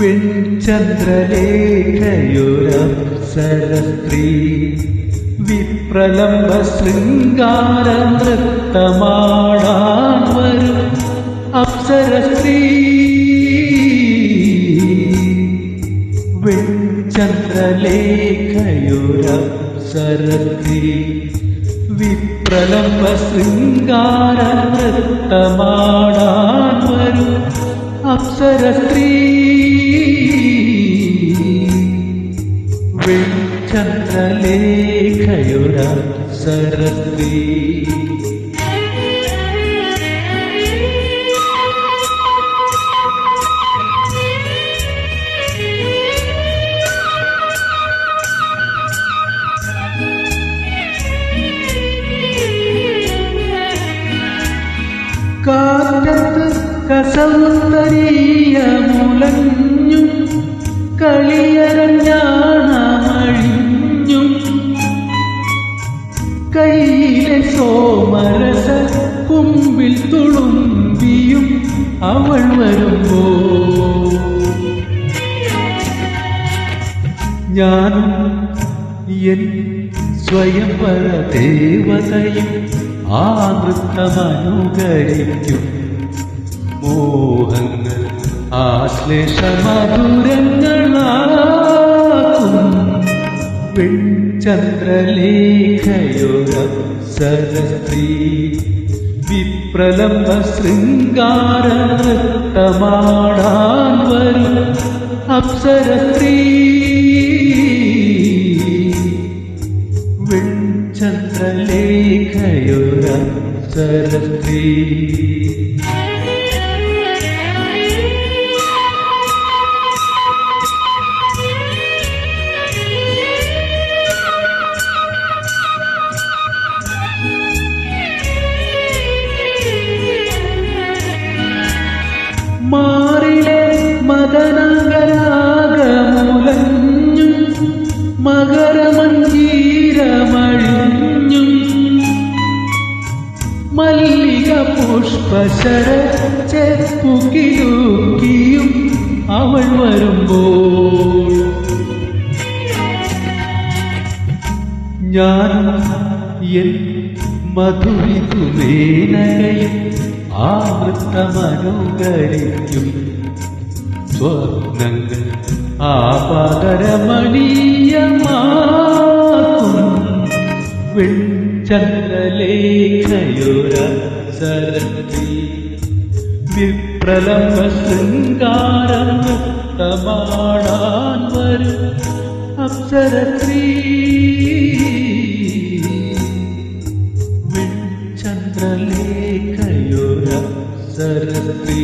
വെൺചന്ദ്രലേഖയൊരപ്സരസ്ത്രീ വിപ്രലംബ ശൃംഗാര നൃത്തമാടാൻ വരും അപ്സരസ്ത്രീ. വെൺചന്ദ്രലേഖയൊരപ്സരസ്ത്രീ വിപ്രലംബ ശൃംഗാര നൃത്തമാടാൻ അപ്സരസ്ത്രീ വെൺചന്ദ്രലേഖയൊരപ്സരസ്ത്രീ കാറ്റത്ത് കസൗന്ദരീയ മുലഞ്ഞു കളിയരഞ്ഞാണമഴിഞ്ഞു കയ്യിലെ സോമരസ കുമ്പിൽ തുളുമ്പിയും അവൾ വരുമ്പോ. ഞാനും എൻ സ്വയംവര ദേവതയും ആ നൃത്തമനുകരിക്കും. മോഹങ്ങൾ ആശ്ലേഷമധുരങ്ങളാക്കും വെൺചന്ദ്രലേഖയൊരപ്സരസ്ത്രീ വിപ്രലംബ ശൃംഗാര നൃത്തമാടാൻ വരും അപ്സരസ്ത്രീ വെൺചന്ദ്രലേഖയൊരപ്സരസ്ത്രീ മദനഗരാഗമുലഞ്ഞു മകരമഞ്ജീരമഴിഞ്ഞും മല്ലിക പുഷ്പശര ചെപ്പുകിലൂക്കിയും അവൾ വരുമ്പോൾ. ഞാൻ എൻ മധുരിതുമേനകയും ആവൃത്തമനുകരിക്കും. സ്വപ്നങ്ങൾ ആപാദരമണീയമാക്കും വെൺചന്ദ്രലേഖയൊരസരത്തി വിപ്രലംബ ശൃംഗാരം മുക്തമാടാൻ വരും അപ്സരത്രീ. വെൺചന്ദ്രലേഖയൊരസരത്തി